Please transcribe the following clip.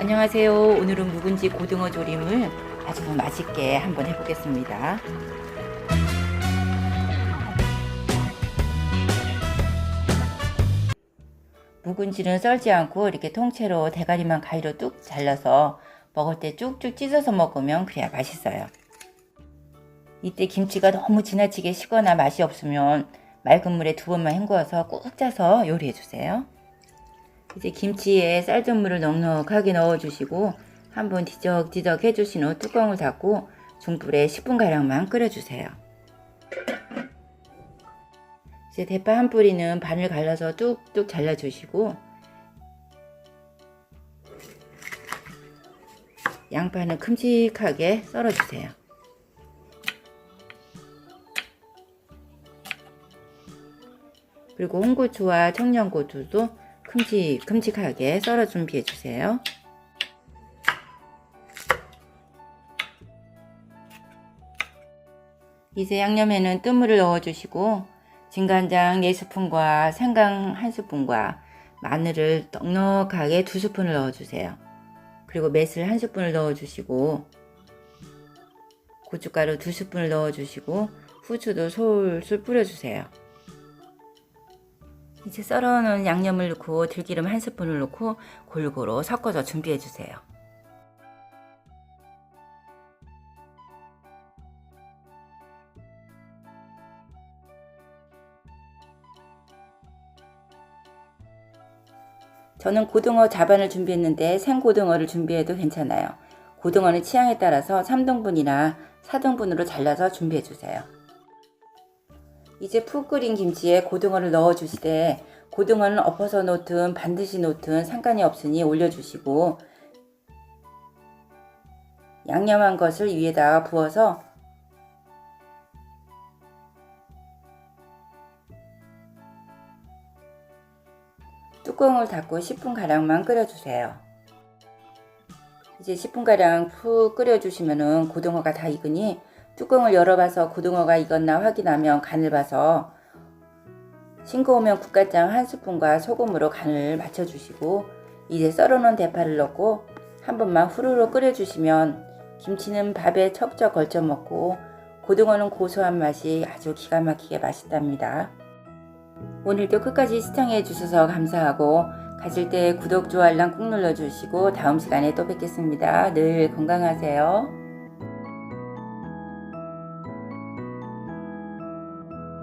안녕하세요. 오늘은 묵은지 고등어 조림을 아주 맛있게 한번 해보겠습니다. 묵은지는 썰지 않고 이렇게 통째로 대가리만 가위로 뚝 잘라서 먹을 때 쭉쭉 찢어서 먹으면 그래야 맛있어요. 이때 김치가 너무 지나치게 식거나 맛이 없으면 맑은 물에 두 번만 헹구어서 꾹 짜서 요리해 주세요. 이제 김치에 쌀전물을 넉넉하게 넣어주시고 한번 뒤적뒤적 해주신 후 뚜껑을 닫고 중불에 10분가량만 끓여주세요. 이제 대파 한 뿌리는 반을 갈라서 뚝뚝 잘라주시고 양파는 큼직하게 썰어주세요. 그리고 홍고추와 청양고추도 큼직큼직하게 썰어 준비해 주세요. 이제 양념에는 뜨물을 넣어 주시고 진간장 4스푼과 생강 1스푼과 마늘을 넉넉하게 2스푼을 넣어 주세요. 그리고 매실 1스푼을 넣어 주시고 고춧가루 2스푼을 넣어 주시고 후추도 솔솔 뿌려 주세요. 이제 썰어놓은 양념을 넣고 들기름 한 스푼을 넣고 골고루 섞어서 준비해 주세요. 저는 고등어 자반을 준비했는데 생고등어를 준비해도 괜찮아요. 고등어는 취향에 따라서 3등분이나 4등분으로 잘라서 준비해 주세요. 이제 푹 끓인 김치에 고등어를 넣어 주시되 고등어는 엎어서 놓든 반드시 놓든 상관이 없으니 올려주시고 양념한 것을 위에다가 부어서 뚜껑을 닫고 10분가량만 끓여주세요. 이제 10분가량 푹 끓여주시면은 고등어가 다 익으니 뚜껑을 열어봐서 고등어가 익었나 확인하면 간을 봐서 싱거우면 국간장 한 스푼과 소금으로 간을 맞춰주시고 이제 썰어놓은 대파를 넣고 한 번만 후루룩 끓여주시면 김치는 밥에 척척 걸쳐 먹고 고등어는 고소한 맛이 아주 기가 막히게 맛있답니다. 오늘도 끝까지 시청해 주셔서 감사하고 가실 때 구독, 좋아요, 알람 꾹 눌러주시고 다음 시간에 또 뵙겠습니다. 늘 건강하세요.